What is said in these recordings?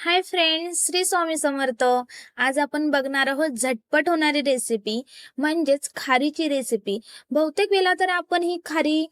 Hi friends Shri Swami Samarth. आज आपण बघणार आहोत झटपट होणारी रेसिपी म्हणजेच खारीची रेसिपी बहुतेक वेळा तर आपण ही खारी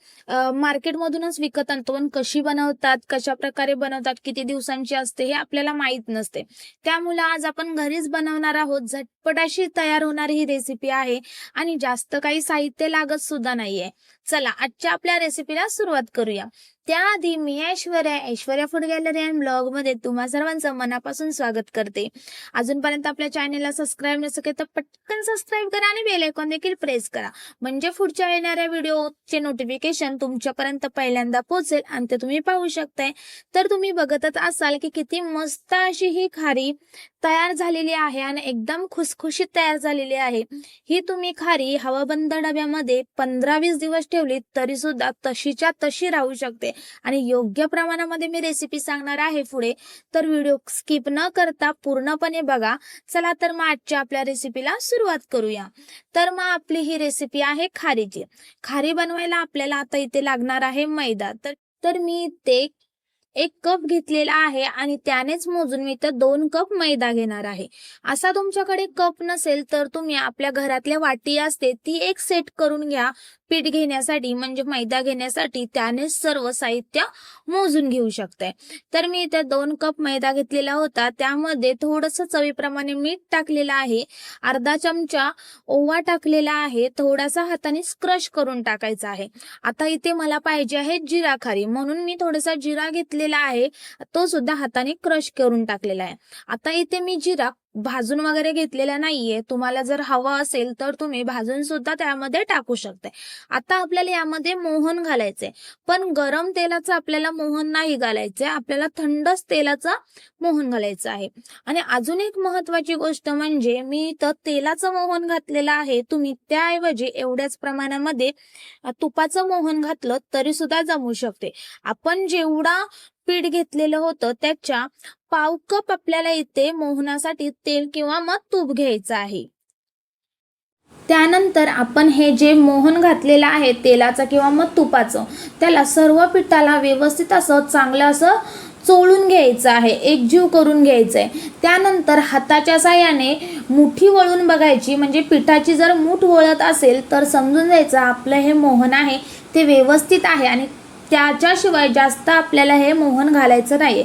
मार्केटमधूनच विकत आणतो. पण कशी बनवतात कशा प्रकारे बनवतात किती दिवसांची असते हे आपल्याला माहीत नसते. त्यामुळे आज आपण घरीच बनवणार आहोत. झटपट अशी तयार होणारी ही रेसिपी आहे. आणि जास्त काही साहित्य लागत सुद्धा नाहीये. चला आजच्या आपल्या रेसिपीला सुरुवात करूया. त्याआधी मी Aishwarya Aishwarya food gallery and ब्लॉगमध्ये तुम्हा सर्वांचं मनापासून स्वागत करते. अजूनपर्यंत आपल्या चॅनेलला सबस्क्राईब नसेल तर पटकन सबस्क्राईब करा आणि बेल आयकॉन देखील प्रेस करा. म्हणजे पुढच्या येणाऱ्या व्हिडिओचे नोटिफिकेशन तुमच्यापर्यंत पहिल्यांदा पोहोचेल आणि ते तुम्ही पाहू शकताय. तर तुम्ही बघतच असाल की किती मस्त अशी ही खारी तयार झालेली आहे आणि एकदम खुसखुशीत तयार झालेली आहे. ही तुम्ही खारी हवाबंद डब्यामध्ये पंधरा वीस दिवस ठेवली तरी सुद्धा तशीच्या तशी राहू शकते. आणि योग्य प्रमाणामध्ये मी रेसिपी सांगणार आहे पुढे. तर व्हिडिओ स्किप न करता पूर्णपणे बघा. चला तर मग आजच्या आपल्या रेसिपीला सुरुवात करूया. तर मग आपली ही रेसिपी आहे खारीची. खारी बनवायला आपल्याला आता इथे लागणार आहे मैदा. तर तर मी इथे एक कप घेतलेला आहे आणि त्यानेच मोजून मी तर दोन कप मैदा घेणार आहे. असा तुमच्याकडे कप नसेल तर तुम्ही आपल्या घरातल्या वाटी असते ती एक सेट करून घ्या. पीठ घेण्यासाठी म्हणजे मैदा घेण्यासाठी त्यानेच सर्व साहित्य मोजून घेऊ शकते तर मी इथे दोन कप मैदा घेतलेला होता. त्यामध्ये थोडस चवीप्रमाणे मीठ टाकलेलं आहे. अर्धा चमचा ओवा टाकलेला आहे. थोडासा हाताने क्रश करून टाकायचा आहे. आता इथे मला पाहिजे आहे जिरा खारी. म्हणून मी थोडासा जिरा घेतले घेतलेला आहे तो सुद्धा हाताने क्रश करून टाकलेला आहे. आता इथे मी जिरा भाजून वगैरे घेतलेला नाहीये. तुम्हाला जर हवा असेल तर तुम्ही भाजून सुद्धा त्यामध्ये टाकू शकताय. आता आपल्याला यामध्ये मोहन घालायचंय. पण गरम तेलाचं आपल्याला मोहन नाही घालायचंय. आपल्याला थंडच तेलाचं मोहन घालायचं आहे. आणि अजून एक महत्वाची गोष्ट म्हणजे मी तर तेलाचं मोहन घातलेलं आहे. तुम्ही त्याऐवजी एवढ्याच प्रमाणामध्ये तुपाचं मोहन घातलं तरी सुद्धा जमू शकते. आपण जेवढा पीठ घेतलेलं होतं. त्याच्या पाव कप आपल्याला इथे मोहनासाठी तेल किंवा मग तूप घ्यायचं आहे. त्यानंतर आपण हे जे मोहन घातलेलं आहे तेलाचं किंवा मग तुपाचं त्याला सर्व पिठाला व्यवस्थित असं चांगलं असं चोळून घ्यायचं आहे. एकजीव करून घ्यायचं आहे त्यानंतर हाताच्या साह्याने मुठी वळून बघायची. म्हणजे पिठाची जर मूठ वळत असेल तर समजून जायचं आपलं हे मोहन आहे ते व्यवस्थित आहे आणि त्याच्याशिवाय जास्त आपल्याला हे मोहन घालायचं नाही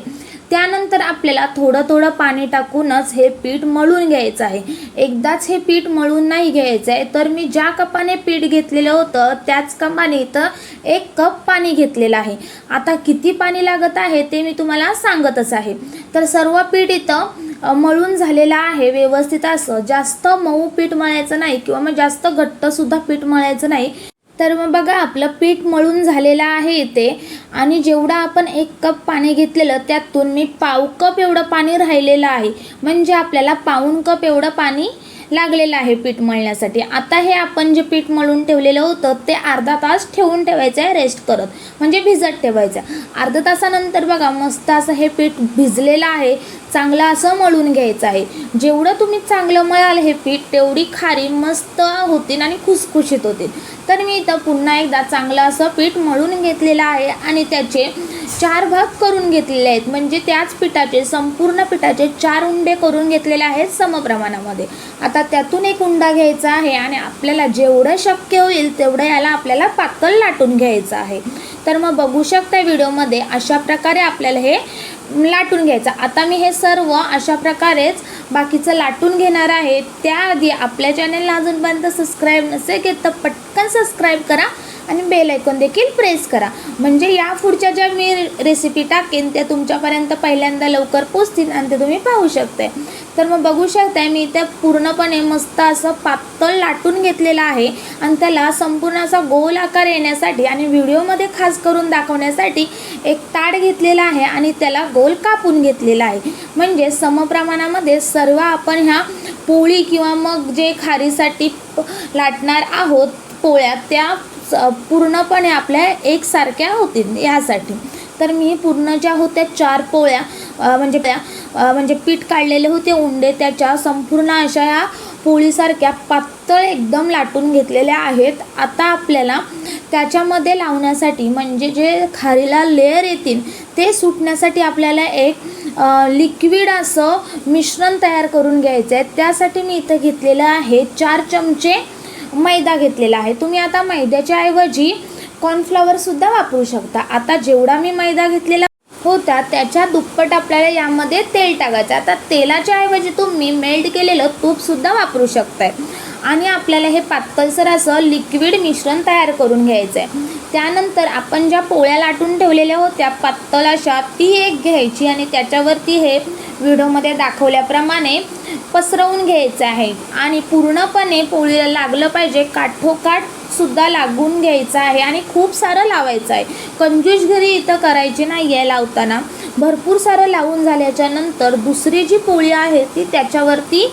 त्यानंतर आपल्याला थोडं थोडं पाणी टाकूनच हे पीठ मळून घ्यायचं आहे. एकदाच हे पीठ मळून नाही घ्यायचं आहे तर मी ज्या कपाने पीठ घेतलेलं होतं त्याच कपाने इथं एक कप पाणी घेतलेलं आहे. आता किती पाणी लागत आहे ते मी तुम्हाला सांगतच आहे. तर सर्व पीठ इथं मळून झालेलं आहे व्यवस्थित असं. जास्त मऊ पीठ मळायचं नाही किंवा मग जास्त घट्टसुद्धा पीठ मळायचं नाही. तर मग बघा आपलं पीठ मळून झालेलं आहे इथे. आणि जेवढं आपण एक कप पाणी घेतलेलं त्यातून मी पाव कप एवढं पाणी राहिलेलं आहे. म्हणजे आपल्याला पाऊण कप एवढं पाणी लागलेलं आहे पीठ मळण्यासाठी. आता हे आपण जे पीठ मळून ठेवलेलं होतं ते अर्धा तास ठेवून ठेवायचं आहे रेस्ट करत. म्हणजे भिजत ठेवायचं अर्धा तासानंतर बघा मस्त असं हे पीठ भिजलेलं आहे. चांगलं असं मळून घ्यायचं आहे. जेवढं तुम्ही चांगलं मळाल हे पीठ तेवढी खारी मस्त होतील आणि खुसखुशीत होतील. तर मी इथं पुन्हा एकदा चांगलं असं पीठ मळून घेतलेलं आहे आणि त्याचे चार भाग करून घेतलेले आहेत. म्हणजे त्याच पिठाचे संपूर्ण पिठाचे चार उंडे करून घेतलेले आहेत समप्रमाणामध्ये. आता त्यातून एक उंडा घ्यायचा आहे आणि आपल्याला जेवढं शक्य होईल तेवढं याला आपल्याला पातळ लाटून घ्यायचं आहे. तर मग बघू शकता व्हिडिओमध्ये अशा प्रकारे आपल्याला हे लाटून घ्यायचं. आता मी हे सर्व अशा प्रकारेच बाकीचं लाटून घेणार आहे. त्याआधी आपल्या चॅनलला अजूनपर्यंत सबस्क्राईब नसेल की तर पटकन सबस्क्राईब करा आणि बेल देखील प्रेस करा. म्हणजे या पुढच्या ज्या मी रेसिपी टाकेन त्या तुमच्यापर्यंत पहिल्यांदा लवकर पोचतील आणि ते तुम्ही पाहू शकते तर मग बघू शकताय मी इथे पूर्णपणे मस्त असं पातळ लाटून घेतलेलं आहे. आणि त्याला संपूर्ण असा गोल आकार येण्यासाठी आणि व्हिडिओमध्ये खास करून दाखवण्यासाठी एक ताट घेतलेला आहे आणि त्याला गोल कापून घेतलेला आहे. म्हणजे समप्रमाणामध्ये सर्व आपण ह्या पोळी किंवा मग जे खारीसाठी लाटणार आहोत पोळ्या त्या पूर्णपणे आपल्या एकसारख्या होतील यासाठी. तर मी पूर्ण ज्या होत्या चार पोळ्या म्हणजे त्या म्हणजे पीठ काढलेले होते उंडे त्याच्या संपूर्ण अशा या पोळीसारख्या पातळ एकदम लाटून घेतलेल्या आहेत. आता आपल्याला त्याच्यामध्ये लावण्यासाठी म्हणजे जे खारीला लेअर येतील ते सुटण्यासाठी आपल्याला एक लिक्विड असं मिश्रण तयार करून घ्यायचं आहे. त्यासाठी मी इथं घेतलेलं आहे चार चमचे मैदा घेतलेला आहे. तुम्ही आता मैद्याच्या ऐवजी कॉर्नफ्लॉवरसुद्धा वापरू शकता. आता जेवढा मी मैदा घेतलेला होता त्याच्या दुप्पट आपल्याला यामध्ये तेल टाकायचं. आता तेलाच्या ऐवजी तुम्ही मेल्ट केलेलं तूपसुद्धा वापरू शकताय. आणि आपल्याला हे पातळसर असं लिक्विड मिश्रण तयार करून घ्यायचं आहे त्यानंतर आपण ज्या पोळ्या लाटून ठेवलेल्या होत्या पातळ अशा ती एक घ्यायची आणि त्याच्यावरती हे व्हिडिओमध्ये दाखवल्याप्रमाणे पसरवून घ्यायचं आहे. आणि पूर्णपणे पोळीला लागलं पाहिजे काठोकाठ सुद्धा लागून घ्यायचं आहे आणि खूप सारं लावायचं आहे. कंजूस घरी इथं करायची नाही आहे लावताना. भरपूर सारं लावून झाल्याच्यानंतर दुसरी जी पोळी आहे ती त्याच्यावरती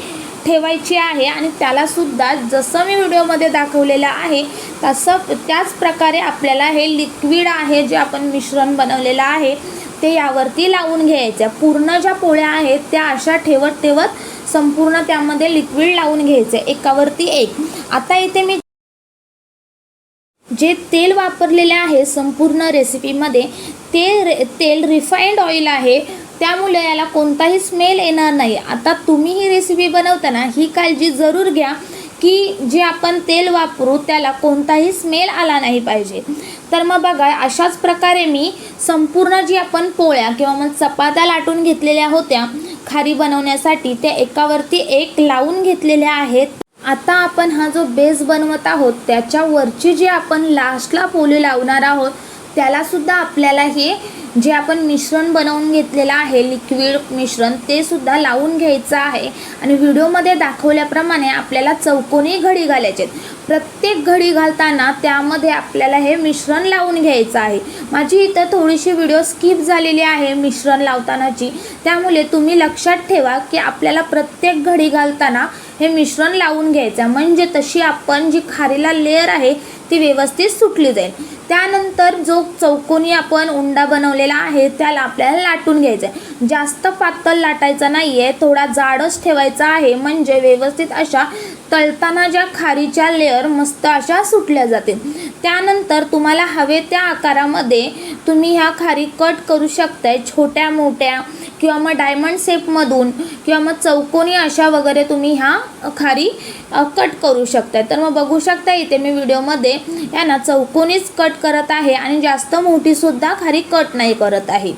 ठेवायची आहे आणि त्यालासुद्धा जसं मी व्हिडिओमध्ये दाखवलेलं आहे तसं त्याच प्रकारे आपल्याला हे लिक्विड आहे जे आपण मिश्रण बनवलेलं आहे ते यावरती लावून घ्यायचं पूर्ण ज्या पोळ्या आहेत त्या अशा ठेवत ठेवत संपूर्ण त्यामध्ये लिक्विड लावून घ्यायचं एकावरती एक. आता इथे मी जे तेल वापरलेले आहे संपूर्ण रेसिपीमध्ये ते रे तेल रिफाईंड ऑइल आहे. त्यामुळे याला कोणताही स्मेल येणार नाही. आता तुम्ही ही रेसिपी बनवताना ही काळजी जरूर घ्या की जे आपण तेल वापरू त्याला कोणताही स्मेल आला नाही पाहिजे. तर मग बघा अशाच प्रकारे मी संपूर्ण जी आपण पोळ्या किंवा मग चपात्या लाटून घेतलेल्या होत्या खारी बनवण्यासाठी त्या एकावरती एक लावून घेतलेल्या आहेत. आता आपण हा जो बेस बनवत आहोत त्याच्यावरची जी आपण लास्टला पोली लावणार आहोत त्यालासुद्धा आपल्याला हे जे आपण मिश्रण बनवून घेतलेलं आहे लिक्विड मिश्रण ते सुद्धा लावून घ्यायचं आहे. आणि व्हिडिओमध्ये दाखवल्याप्रमाणे आपल्याला चौकोनी घडी घालायचे प्रत्येक घडी घालताना त्यामध्ये आपल्याला हे मिश्रण लावून घ्यायचं आहे. माझी इथं थोडीशी व्हिडिओ स्किप झालेली आहे मिश्रण लावतानाची. त्यामुळे तुम्ही लक्षात ठेवा की आपल्याला प्रत्येक घडी घालताना हे मिश्रण लावून घ्यायचं आहे. म्हणजे तशी आपण जी खारीला लेअर आहे ती व्यवस्थित सुटली जाईल. त्यानंतर जो चौकोनी आपण उंडा बनवलेला आहे त्याला आपल्याला लाटून घ्यायचा आहे. जास्त पातळ लाटायचा नाही आहे थोडा जाडच ठेवायचा आहे. म्हणजे व्यवस्थित अशा तळताना ज्या खारीच्या लेअर मस्त अशा सुटल्या जातील. त्यानंतर तुम्हाला हवे त्या आकारामध्ये तुम्ही ह्या खारी कट करू शकताय. छोट्या मोठ्या किंवा मग डायमंड शेपमधून किंवा मग चौकोनी अशा वगैरे तुम्ही ह्या खारी कट करू शकताय. तर मग बघू शकता इथे मी व्हिडिओमध्ये यांना चौकोनीच कट करत आहे आणि जास्त मोठीसुद्धा खारी कट नाही करत आहे.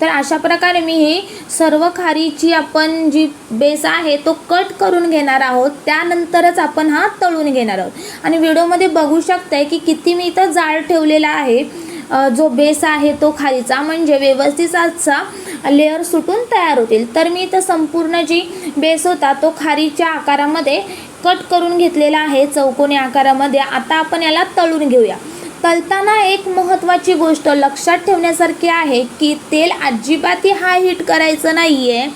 तर अशा प्रकारे मी ही सर्व खारीची आपण जी बेस आहे तो कट करून घेणार आहोत. त्यानंतरच आपण हा तळून घेणार आहोत. आणि व्हिडिओमध्ये बघू शकताय की किती मी इथं जाळ ठेवलेला आहे. जो बेस आहे तो खालीचा म्हणजे व्यवस्थित आजचा लेअर सुटून तयार होतील. तर मी इथं संपूर्ण जी बेस होता तो खारीच्या आकारामध्ये कट करून घेतलेला आहे चौकोनी आकारामध्ये. आता आपण याला तळून घेऊया. तळताना एक महत्त्वाची गोष्ट लक्षात ठेवण्यासारखी आहे की तेल अजिबातही हाय हीट करायचं नाही आहे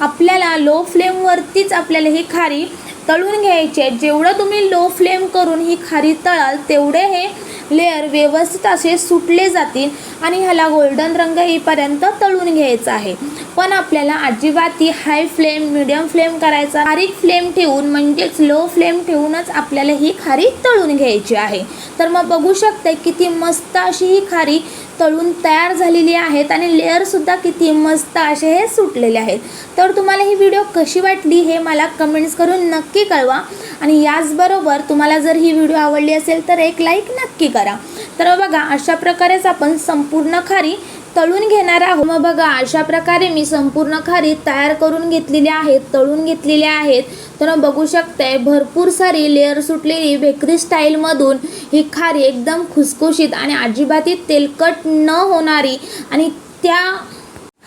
आपल्याला लो फ्लेमवरतीच आपल्याला ही खारी तळून घ्यायची आहे. जेवढं तुम्ही लो फ्लेम करून ही खारी तळाल तेवढे हे लेअर व्यवस्थित असे सुटले जातील आणि ह्याला गोल्डन रंग येईपर्यंत तळून घ्यायचा आहे. पण आपल्याला अजिबात ही हाय फ्लेम मिडियम फ्लेम करायचा खारीक फ्लेम ठेवून म्हणजेच लो फ्लेम ठेवूनच आपल्याला ही खारी तळून घ्यायची आहे. तर मग बघू शकते किती मस्त अशी ही खारी तळून तयार झालेली आहेत आणि लेअरसुद्धा किती मस्त असे हे सुटलेले आहेत. तर तुम्हाला ही व्हिडिओ कशी वाटली हे मला कमेंट्स करून नक्की कळवा. आणि याचबरोबर तुम्हाला जर ही व्हिडिओ आवडली असेल तर एक लाईक नक्की करा. तर बघा अशा प्रकारेच आपण संपूर्ण खारी तळून घेणार आहोत मग बघा अशा प्रकारे मी संपूर्ण खारी तयार करून घेतलेली आहेत तळून घेतलेली आहेत. तर बघू शकताय भरपूर सारी लेअर सुटलेली बेकरी स्टाईलमधून ही खारी एकदम खुसखुशीत आणि अजिबातीत तेलकट न होणारी आणि त्या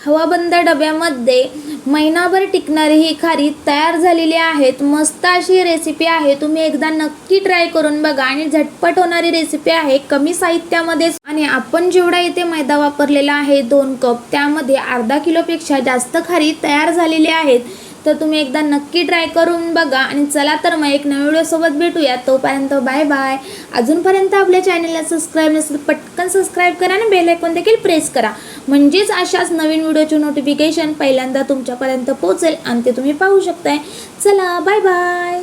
हवाबंद डब्यामध्ये महिनाभर टिकणारी ही खारी तयार झालेली आहेत. मस्त अशी रेसिपी आहे. तुम्ही एकदा नक्की ट्राय करून बघा आणि झटपट होणारी रेसिपी आहे. कमी साहित्यामध्ये आणि आपण जेवढा इथे मैदा वापरलेला आहे दोन कप त्यामध्ये अर्धा किलोपेक्षा जास्त खारी तयार झालेली आहेत. तर तुम्ही एकदा नक्की ट्राय करून बघा आणि चला तर मग एक नवीन व्हिडिओसोबत भेटूया. तोपर्यंत बाय बाय अजूनपर्यंत आपल्या चॅनलला सबस्क्राईब नसेल पटकन सबस्क्राईब करा आणि बेलायकॉन देखील प्रेस करा. म्हणजेच अशाच नवीन व्हिडिओचे नोटिफिकेशन पहिल्यांदा तुमच्यापर्यंत पोहोचेल आणि ते तुम्ही पाहू शकताय. चला बाय बाय